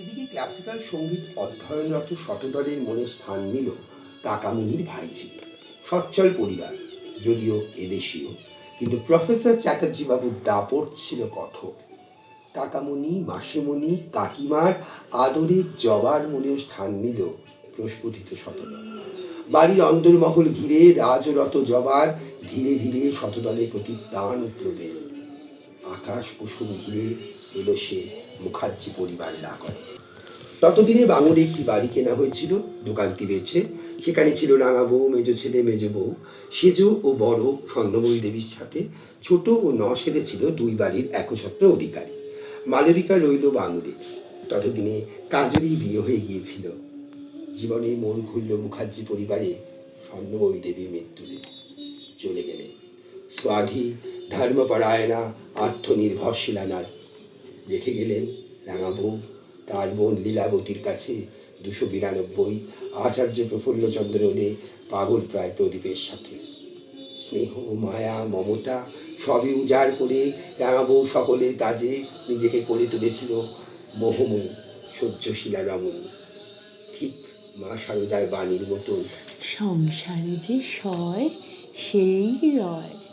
এদিকে ক্লাসিক্যাল সংগীত অধ্যয়নরত শতদলের মনে স্থান নিল কাকামুনির ভাইঝি, সচ্ছল পরিবার, যদিও এদেশীয়, কিন্তু প্রফেসর চ্যাটার্জি বাবুর দাপট ছিল কঠোর। কাকামণি মাসিমণি কাকিমার আদরের জবার মনে স্থান নিল প্রস্ফুটিত শতদল। বাড়ির অন্দরমহল ঘিরে রাজরত জবার ধীরে ধীরে শতদলের প্রতি টান উঠল আকাশ কুসুম ঘিরে এলো সে মুখার্জি পরিবার না করে। ততদিনে বাঙুরে একটি বাড়ি কেনা হয়েছিল, দোকানটি বেছে সেখানে ছিল রাঙা বউ, মেজ ছেলে, মেজ বউ। সেজ ও বড় স্বর্ণময়ী দেবীর সাথে ছোট ও ন সেরে ছিল দুই বাড়ির একছত্র অধিকারী। মালবিকা রইল বাঙুরে ততদিনে কাজেরই বিয়ে হয়ে গিয়েছিল। জীবনে মন খুলল মুখার্জি পরিবারে স্বর্ণময়ী দেবীর মৃত্যুতে। চলে গেলেন। স্বাধী ধর্মপরায়ণা, আত্মনির্ভরশীলা নারী। রেখে গেলেন রাঙাবউ তার বোন লীলাবতীর কাছে দুশো বিরানব্বই, আচার্য প্রফুল্লচন্দ্র রে পাগল প্রায় প্রদীপের সাথে। স্নেহ, মায়া, মমতা, সবই উজাড় করে রাঙাবউ সকলের কাজে নিজেকে করে তুলেছিল মোহময়ী সহ্যশীলা রমণী ঠিক মা সারদার বাণীর মতন সংসারে যে সয়, সেই রয়।